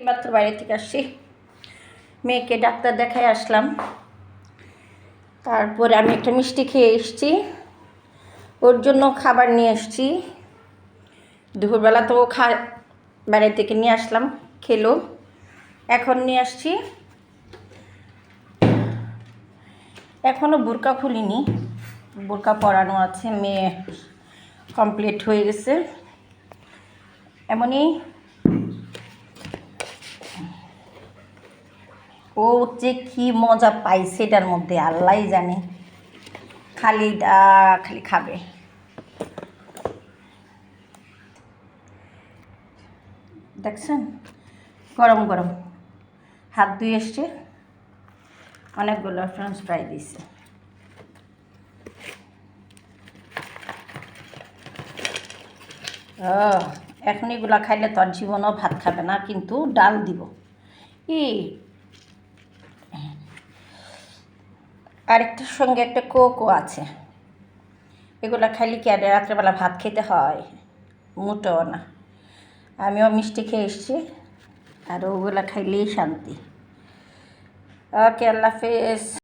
মাত্র বাইরে থেকে আসছি। মেয়েকে ডাক্তার দেখায় আসলাম। তারপরে আমি একটা মিষ্টি খেয়ে এসেছি। ওর জন্য খাবার নিয়ে এসেছি। দুপুরবেলা তো খা বাইরে থেকে নিয়ে আসলাম, খেলো। এখন নিয়ে আসছি। এখনও বোরকা খুলিনি। বোরকা পরানো আছে, মেয়ে কমপ্লিট হয়ে গেছে। এমনই ও যে কি মজা পাই সেটার মধ্যে আল্লাহ জানে। খালি খালি খাবে। দেখছেন? গরম গরম। হাত ধুয়ে এসছে। অনেকগুলো ফ্রেঞ্চ ফ্রাই ও, এখন এগুলা খাইলে তো আর জীবনও ভাত খাবে না, কিন্তু ডাল দিব। ই আরেকটার সঙ্গে একটা কোকও আছে। এগুলো খাইলে কি আর রাত্রেবেলা ভাত খেতে হয়? মোটেও না। আমিও মিষ্টি খেয়ে এসছি, আর ওগুলো খাইলেই শান্তি। ওকে, আল্লাহ হাফেজ।